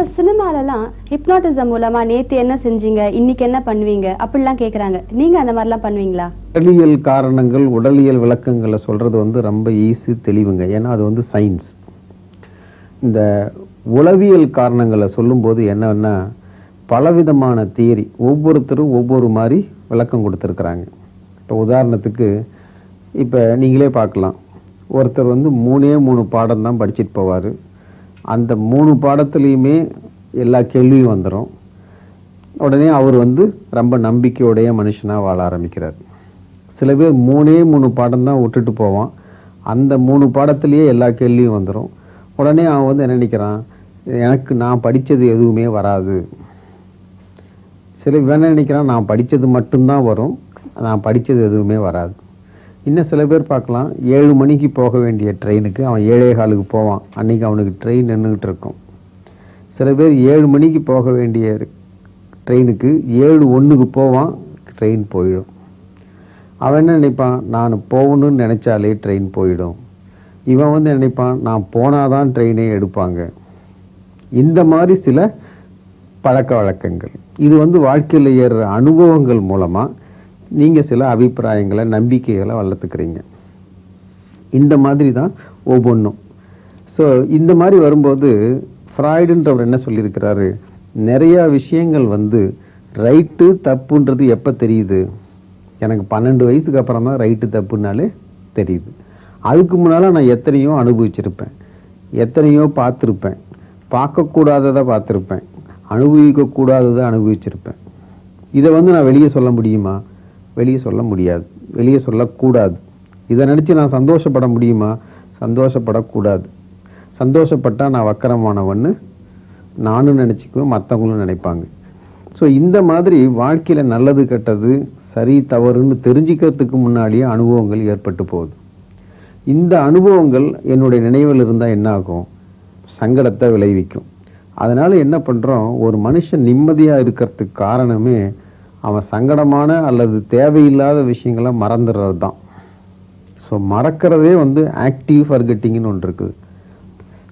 இப்போ சினிமாலலாம் ஹிப்னாட்டிசம் மூலமா நேத்து என்ன செஞ்சீங்க இன்னைக்கு என்ன பண்ணுவீங்க? அப்படிலாம் கேட்குறாங்க நீங்க அந்த மாதிரிலாம் பண்ணுவீங்களா? உடலியல் காரணங்கள் உடலியல் விளக்கங்களை சொல்றது வந்து ரொம்ப ஈஸி தெளிவுங்க. ஏன்னா அது வந்து சயின்ஸ் இந்த உளவியல் காரணங்களை சொல்லும்போது என்னன்னா பலவிதமான தியரி ஒவ்வொருத்தரும் ஒவ்வொரு மாதிரி விளக்கம் கொடுத்துருக்குறாங்க. இப்போ உதாரணத்துக்கு இப்போ நீங்களே பார்க்கலாம். ஒருத்தர் வந்து மூணே மூணு பாடம் தான் படிச்சுட்டு போவார். அந்த மூணு பாடத்துலேயுமே எல்லா கேள்வியும் வந்துடும் உடனே அவர் வந்து ரொம்ப நம்பிக்கையுடைய மனுஷனாக வாழ ஆரம்பிக்கிறார். சில பேர் மூணே மூணு பாடம் தான் விட்டுட்டு போவான். அந்த மூணு பாடத்துலேயே எல்லா கேள்வியும் வந்துடும் உடனே அவன் வந்து என்ன நினைக்கிறான்? எனக்கு நான் படித்தது எதுவுமே வராது. சில பேர் என்ன நினைக்கிறான்? நான் படித்தது மட்டும்தான் வரும். நான் படித்தது எதுவுமே வராது. இன்னும் சில பேர் பார்க்கலாம். ஏழு மணிக்கு போக வேண்டிய ட்ரெயினுக்கு அவன் ஏழே காலுக்கு போவான். அன்னைக்கு அவனுக்கு ட்ரெயின் நின்றுக்கிட்டு இருக்கும். சில பேர் ஏழு மணிக்கு போக வேண்டிய ட்ரெயினுக்கு ஏழு ஒன்றுக்கு போவான். ட்ரெயின் போயிடும். அவன் என்ன நினைப்பான்? நான் போகணும்னு நினச்சாலே ட்ரெயின் போயிடும். இவன் வந்து நினைப்பான்? நான் போனாதான் ட்ரெயினே எடுப்பாங்க. இந்த மாதிரி சில பழக்க வழக்கங்கள். இது வந்து வாழ்க்கையில் ஏறுற அனுபவங்கள் மூலமாக நீங்க சில அபிப்பிராயங்களை நம்பிக்கைகளை வளர்த்துக்கிறீங்க. இந்த மாதிரி தான் ஒவ்வொன்றும். ஸோ இந்த மாதிரி வரும்போது ஃப்ராய்டுன்றவர் என்ன சொல்லியிருக்கிறாரு? நிறைய விஷயங்கள் வந்து ரைட்டு தப்புன்றது எப்போ தெரியுது? எனக்கு பன்னெண்டு வயசுக்கு அப்புறம் தான் ரைட்டு தப்புனாலே தெரியுது. அதுக்கு முன்னால் நான் எத்தனையோ அனுபவிச்சிருப்பேன். எத்தனையோ பார்த்துருப்பேன். பார்க்கக்கூடாததை பார்த்துருப்பேன். அனுபவிக்கக்கூடாததை அனுபவிச்சிருப்பேன். இதை வந்து நான் வெளியே சொல்ல முடியுமா? வெளியே சொல்ல முடியாது. வெளியே சொல்லக்கூடாது. இதை நினச்சி நான் சந்தோஷப்பட முடியுமா? சந்தோஷப்படக்கூடாது. சந்தோஷப்பட்டால் நான் வக்கரமானவன்னு நானும் நினச்சிக்குவேன் மற்றவங்களும் நினைப்பாங்க. ஸோ இந்த மாதிரி வாழ்க்கையில் நல்லது கெட்டது சரி தவறுன்னு தெரிஞ்சுக்கிறதுக்கு முன்னாடியே அனுபவங்கள் ஏற்பட்டு போகுது. இந்த அனுபவங்கள் என்னுடைய நினைவில் இருந்தால் என்ன ஆகும் சங்கடத்தை விளைவிக்கும். அதனால என்ன பண்ணுறோம் ஒரு மனுஷன் நிம்மதியாக இருக்கிறதுக்கு காரணமே அவன் சங்கடமான அல்லது தேவையில்லாத விஷயங்களை மறந்துடுறது தான் ஸோ மறக்கிறதே வந்து ஆக்டிவ் ஃபர்கெட்டிங்னு ஒன்று இருக்குது.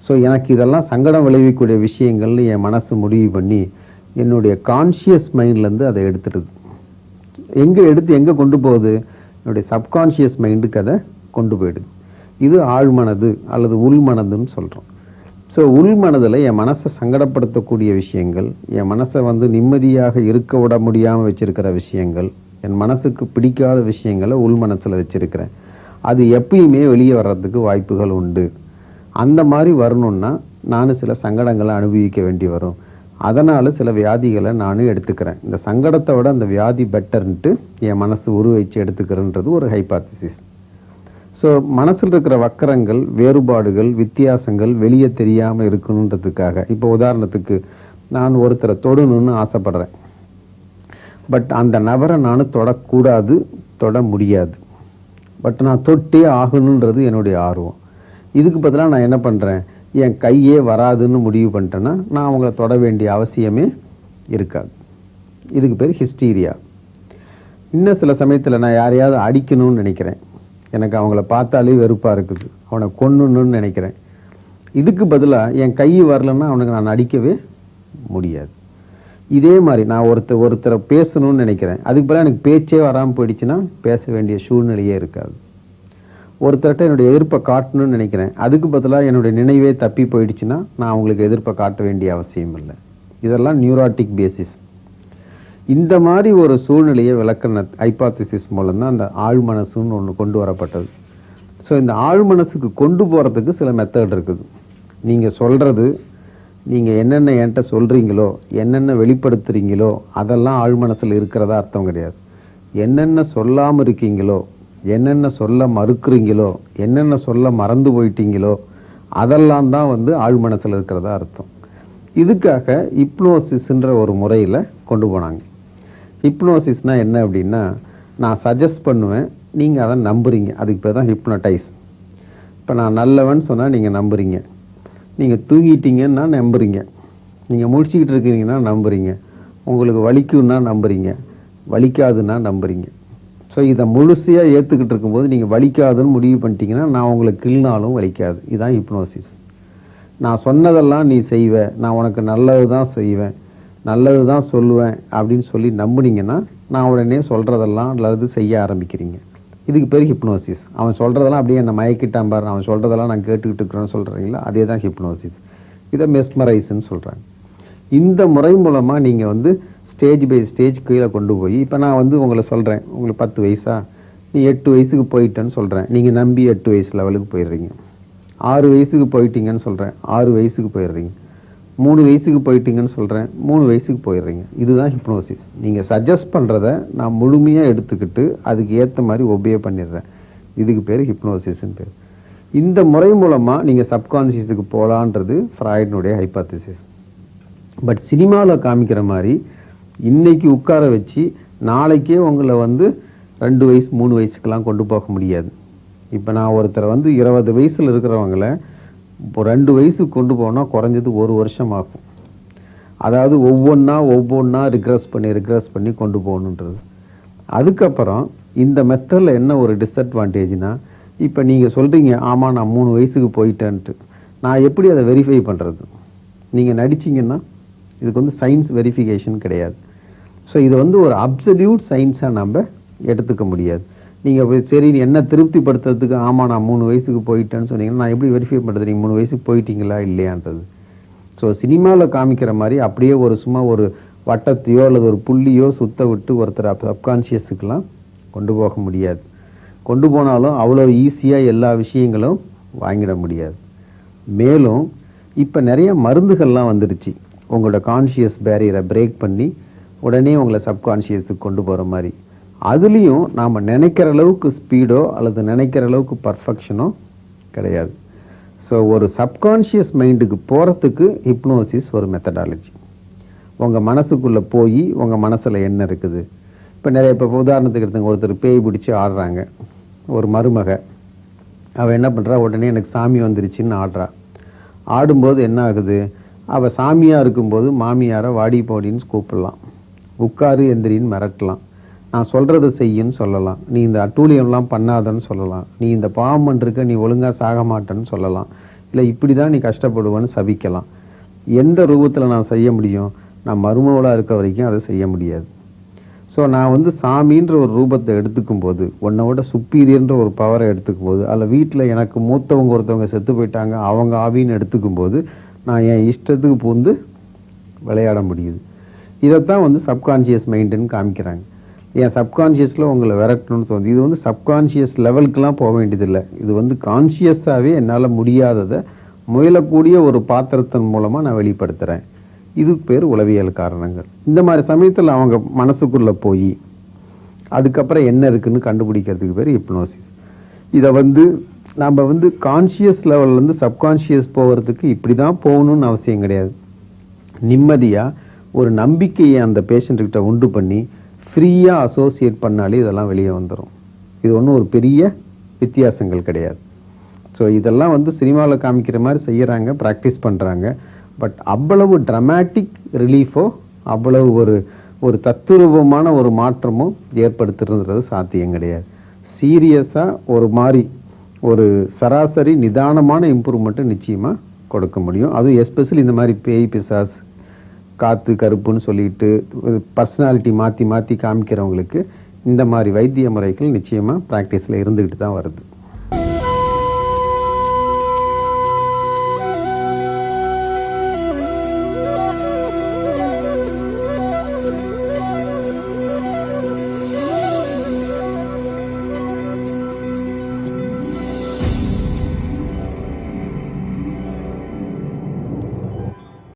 ஸோ எனக்கு இதெல்லாம் சங்கடம் விளைவிக்கக்கூடிய விஷயங்கள்னு என் மனசு முடிவு பண்ணி என்னுடைய கான்ஷியஸ் மைண்ட்லேருந்து அதை எடுத்துடுது. எங்கே எடுத்து எங்கே கொண்டு போகுது? என்னுடைய சப்கான்ஷியஸ் மைண்டுக்கு அதை கொண்டு போயிடுது. இது ஆழ்மனது அல்லது உள்மனதுன்னு சொல்கிறோம் ஸோ உள்மனதில் என் மனசை சங்கடப்படுத்தக்கூடிய விஷயங்கள் என் மனசை வந்து நிம்மதியாக இருக்க விட முடியாமல் வச்சிருக்கிற விஷயங்கள் என் மனசுக்கு பிடிக்காத விஷயங்களை உள் மனசில் வச்சிருக்கிறேன். அது எப்பயுமே வெளியே வர்றதுக்கு வாய்ப்புகள் உண்டு. அந்த மாதிரி வரணும்னா நான் சில சங்கடங்களை அனுபவிக்க வேண்டி வரும். அதனால் சில வியாதிகளை நானும் எடுத்துக்கிறேன். இந்த சங்கடத்தை விட அந்த வியாதி பெட்டர்ன்ட்டு என் மனசு உருவச்சு எடுத்துக்கிறேன்றது ஒரு ஹைபாத்திசிஸ் ஸோ மனசில் இருக்கிற வக்கரங்கள் வேறுபாடுகள் வித்தியாசங்கள் வெளியே தெரியாமல் இருக்கணுன்றதுக்காக. இப்போ உதாரணத்துக்கு நான் ஒருத்தரை தொடணும்னு ஆசைப்பட்றேன். பட் அந்த நபரை நான் தொடக்கூடாது தொட முடியாது. பட் நான் தொட்டே ஆகணுன்றது என்னுடைய ஆர்வம். இதுக்கு பதிலாக நான் என்ன பண்ணுறேன் என் கையே வராதுன்னு முடிவு பண்ணிட்டேன்னா நான் அவங்கள தொட வேண்டிய அவசியமே இருக்காது. இதுக்கு பேர் ஹிஸ்டீரியா. இன்னும் சில சமயத்தில் நான் யாரையாவது அடிக்கணும்னு நினைக்கிறேன். எனக்கு அவங்கள பார்த்தாலே வெறுப்பாக இருக்குது. அவனை கொன்னணும்னு நினைக்கிறேன். இதுக்கு பதிலாக என் கை வரலன்னா அவனுக்கு நான் அடிக்கவே முடியாது. இதே மாதிரி நான் ஒருத்தர் ஒருத்தரை பேசணும்னு நினைக்கிறேன். அதுக்கு பதிலாக எனக்கு பேச்சே வராமல் போயிடுச்சுன்னா பேச வேண்டிய சூழ்நிலையே இருக்காது. ஒருத்தர்கிட்ட என்னுடைய எதிர்ப்பை காட்டணும்னு நினைக்கிறேன். அதுக்கு பதிலாக என்னுடைய நினைவே தப்பி போயிடுச்சுன்னா நான் அவங்களுக்கு எதிர்ப்பை காட்ட வேண்டிய அவசியம் இல்லை. இதெல்லாம் நியூராட்டிக் பேசிஸ். இந்த மாதிரி ஒரு சூழ்நிலையை விளக்கின ஹைபாத்திசிஸ் மூலம் தான் அந்த ஆழ்மனசுன்னு ஒன்று கொண்டு வரப்பட்டது. ஸோ இந்த ஆழ்மனசுக்கு கொண்டு போகிறதுக்கு சில மெத்தட் இருக்குது. நீங்கள் சொல்கிறது நீங்கள் என்னென்ன என்கிட்ட சொல்கிறீங்களோ என்னென்ன வெளிப்படுத்துகிறீங்களோ அதெல்லாம் ஆழ்மனசில் இருக்கிறதா அர்த்தம் கிடையாது. என்னென்ன சொல்லாமல் இருக்கீங்களோ என்னென்ன சொல்ல மறுக்கிறீங்களோ என்னென்ன சொல்ல மறந்து போயிட்டீங்களோ அதெல்லாம் தான் வந்து ஆழ்மனசில் இருக்கிறதா அர்த்தம். இதுக்காக இப்னோசிஸ்ன்ற ஒரு முறையில் கொண்டு போனாங்க. ஹிப்னோசிஸ்னால் என்ன அப்படின்னா நான் சஜஸ்ட் பண்ணுவேன் நீங்கள் அதை நம்புறீங்க. அதுக்கு பேர் தான் ஹிப்னடைஸ் இப்போ நான் நல்லவன் சொன்னால் நீங்கள் நம்புறீங்க. நீங்கள் தூங்கிட்டீங்கன்னா நம்புறீங்க. நீங்கள் முடிச்சுக்கிட்டு இருக்கிறீங்கன்னா நம்புறீங்க. உங்களுக்கு வலிக்குன்னா நம்புறீங்க. வலிக்காதுன்னா நம்புறீங்க. ஸோ இதை முழுசையாக ஏற்றுக்கிட்டு இருக்கும்போது நீங்கள் வலிக்காதுன்னு முடிவு பண்ணிட்டீங்கன்னா நான் உங்களை கிள்னாலும் வலிக்காது. இதுதான் ஹிப்னோசிஸ் நான் சொன்னதெல்லாம் நீ செய்வ. நான் உனக்கு நல்லது தான் செய்வேன். நல்லது தான் சொல்லுவேன் அப்படின்னு சொல்லி நம்புனீங்கன்னா நான் உடனே சொல்கிறதெல்லாம் நல்லது செய்ய ஆரம்பிக்கிறீங்க. இதுக்கு பேர் ஹிப்னோசிஸ் அவன் சொல்கிறதெல்லாம் அப்படியே என்னை மயக்கிட்டான் பாரு அவன் சொல்கிறதெல்லாம் நான் கேட்டுக்கிட்டு இருக்கிறேன்னு சொல்கிறீங்களா அதே தான் ஹிப்னோசிஸ் இதை மெஸ்மரைஸ்ன்னு சொல்கிறாங்க இந்த முறை மூலமாக நீங்கள் வந்து ஸ்டேஜ் பை ஸ்டேஜ் கீழே கொண்டு போய் இப்போ நான் வந்து உங்களை சொல்கிறேன் உங்களுக்கு பத்து வயசா? நீ எட்டு வயசுக்கு போயிட்டேன்னு சொல்கிறேன் நீங்கள் நம்பி எட்டு வயசு லெவலுக்கு போயிடுறீங்க. ஆறு வயசுக்கு போயிட்டீங்கன்னு சொல்கிறேன் ஆறு வயசுக்கு போயிடுறீங்க. மூணு வயசுக்கு போயிட்டீங்கன்னு சொல்கிறேன் மூணு வயசுக்கு போயிடுறீங்க. இதுதான் ஹிப்னோசிஸ் நீங்கள் சஜஸ்ட் பண்ணுறத நான் முழுமையாக எடுத்துக்கிட்டு அதுக்கு ஏற்ற மாதிரி ஒபே பண்ணிடுறேன். இதுக்கு பேர் ஹிப்னோசிஸ்ன்னு பேர். இந்த முறை மூலமாக நீங்கள் சப்கான்ஷியஸுக்கு போகலான்றது ஃப்ராய்டினுடைய ஹைப்பாத்திசிஸ் பட் சினிமாவில் காமிக்கிற மாதிரி இன்னைக்கு உட்கார வச்சு நாளைக்கே உங்களை வந்து ரெண்டு வயசு மூணு வயசுக்கெல்லாம் கொண்டு போக முடியாது. இப்போ நான் ஒருத்தரை வந்து இருபது வயசில் இருக்கிறவங்கள இப்போ ரெண்டு வயசுக்கு கொண்டு போனால் குறைஞ்சது ஒரு வருஷம் ஆகும் அதாவது ஒவ்வொன்றா ஒவ்வொன்றா ரிக்ரஸ் பண்ணி ரிக்ரஸ் பண்ணி கொண்டு போகணுன்றது. அதுக்கப்புறம் இந்த மெத்தடில் என்ன ஒரு டிஸ்அட்வான்டேஜ்னால் இப்போ நீங்கள் சொல்கிறீங்க ஆமாம் நான் மூணு வயசுக்கு போயிட்டேன்ட்டு. நான் எப்படி அதை வெரிஃபை பண்ணுறது நீங்கள் நடிச்சிங்கன்னா இதுக்கு வந்து சயின்ஸ் வெரிஃபிகேஷன் கிடையாது. ஸோ இது வந்து ஒரு அப்சல்யூட் சயின்ஸாக நம்ம எடுத்துக்க முடியாது. நீங்கள் சரி என்ன திருப்திப்படுத்துறதுக்கு ஆமாம் நான் மூணு வயசுக்கு போயிட்டேன்னு சொன்னீங்கன்னா நான் எப்படி வெரிஃபை பண்ணுறது நீங்கள் மூணு வயசுக்கு போயிட்டீங்களா இல்லையான்றது. ஸோ சினிமாவில் காமிக்கிற மாதிரி அப்படியே ஒரு சும்மா ஒரு வட்டத்தையோ அல்லது ஒரு புள்ளியோ சுத்த விட்டு ஒருத்தர் சப்கான்ஷியஸுக்கெலாம் கொண்டு போக முடியாது. கொண்டு போனாலும் அவ்வளோ ஈஸியாக எல்லா விஷயங்களும் வாங்கிட முடியாது. மேலும் இப்போ நிறைய மருந்துகள்லாம் வந்துடுச்சு. உங்களோட கான்ஷியஸ் பேரியரை பிரேக் பண்ணி உடனே உங்களை சப்கான்ஷியஸுக்கு கொண்டு போகிற மாதிரி. அதுலேயும் நாம் நினைக்கிற அளவுக்கு ஸ்பீடோ அல்லது நினைக்கிற அளவுக்கு பர்ஃபெக்ஷனோ கிடையாது. ஸோ ஒரு சப்கான்ஷியஸ் மைண்டுக்கு போகிறதுக்கு ஹிப்னோசிஸ் ஒரு மெத்தடாலஜி உங்கள் மனசுக்குள்ளே போய் உங்கள் மனசில் என்ன இருக்குது? இப்போ நிறைய இப்போ உதாரணத்துக்கு எடுத்துங்க. ஒருத்தர் பேய் பிடிச்சி ஆடுறாங்க. ஒரு மருமக. அவள் என்ன பண்ணுறா உடனே எனக்கு சாமி வந்துருச்சுன்னு ஆடுறா. ஆடும்போது என்ன ஆகுது? அவள் சாமியாக இருக்கும்போது மாமியாரை வாடி போடின்னு கூப்பிடலாம். உட்காரு எந்திரின்னு மிரட்டலாம். நான் சொல்கிறத செய்யுன்னு சொல்லலாம். நீ இந்த அட்டூழியம்லாம் பண்ணாதன்னு சொல்லலாம். நீ இந்த பாவம் பண்ணிருக்க நீ ஒழுங்காக சாக மாட்டேன்னு சொல்லலாம். இல்லை இப்படி தான் நீ கஷ்டப்படுவேன்னு சபிக்கலாம். எந்த ரூபத்தில் நான் செய்ய முடியும்? நான் மருமவளாக இருக்க வரைக்கும் அதை செய்ய முடியாது. ஸோ நான் வந்து சாமின்ற ஒரு ரூபத்தை எடுத்துக்கும் போது உன்னை விட சுப்பீரியன்ற ஒரு பவரை எடுத்துக்கும் போது அதில் வீட்டில் எனக்கு மூத்தவங்க ஒருத்தவங்க செத்து போயிட்டாங்க அவங்க ஆவின்னு எடுத்துக்கும் போது நான் என் இஷ்டத்துக்கு பூந்து விளையாட முடியுது. இதைத்தான் வந்து சப்கான்ஷியஸ் மைண்டுன்னு காமிக்கிறாங்க. என் சப்கான்ஷியஸில் உங்களை விரட்டணும்னு தோணுது. இது வந்து சப்கான்ஷியஸ் லெவலுக்கெலாம் போக வேண்டியதில்லை. இது வந்து கான்ஷியஸாகவே என்னால் முடியாததை முயலக்கூடிய ஒரு பாத்திரத்தின் மூலமாக நான் வெளிப்படுத்துகிறேன் இது பேர் உளவியல் காரணங்கள். இந்த மாதிரி சமயத்தில் அவங்க மனசுக்குள்ளே போய் அதுக்கப்புறம் என்ன இருக்குன்னு கண்டுபிடிக்கிறதுக்கு பேர் ஹிப்னோசிஸ். இதை வந்து நம்ம வந்து கான்ஷியஸ் லெவல்லேருந்து சப்கான்ஷியஸ் போகிறதுக்கு இப்படி தான் போகணும்னு அவசியம் கிடையாது. நிம்மதியாக ஒரு நம்பிக்கையை அந்த பேஷண்ட்டுக்கிட்ட உண்டு பண்ணி ஃப்ரீயாக அசோசியேட் பண்ணாலே இதெல்லாம் வெளியே வந்துடும் இது ஒன்றும் ஒரு பெரிய வித்தியாசங்கள் கிடையாது. ஸோ இதெல்லாம் வந்து சினிமாவில் காமிக்கிற மாதிரி செய்கிறாங்க ப்ராக்டிஸ் பண்ணுறாங்க பட் அவ்வளவு ட்ரமேட்டிக் ரிலீஃபோ அவ்வளவு ஒரு ஒரு தத்துரூபமான ஒரு மாற்றமும் ஏற்படுத்துறது சாத்தியம் கிடையாது. சீரியஸாக ஒரு மாதிரி ஒரு சராசரி நிதானமான இம்ப்ரூவ்மெண்ட்டை நிச்சயமாக கொடுக்க முடியும். அதுவும் எஸ்பெஷலி இந்த மாதிரி பேய் பிசாஸ் காத்து கருப்புன்னு சொல்லிட்டு பர்சனாலிட்டி மாற்றி மாற்றி காமிக்கிறவங்களுக்கு இந்த மாதிரி வைத்திய முறைகள் நிச்சயமாக ப்ராக்டிஸில் இருந்துக்கிட்டு தான் வருது.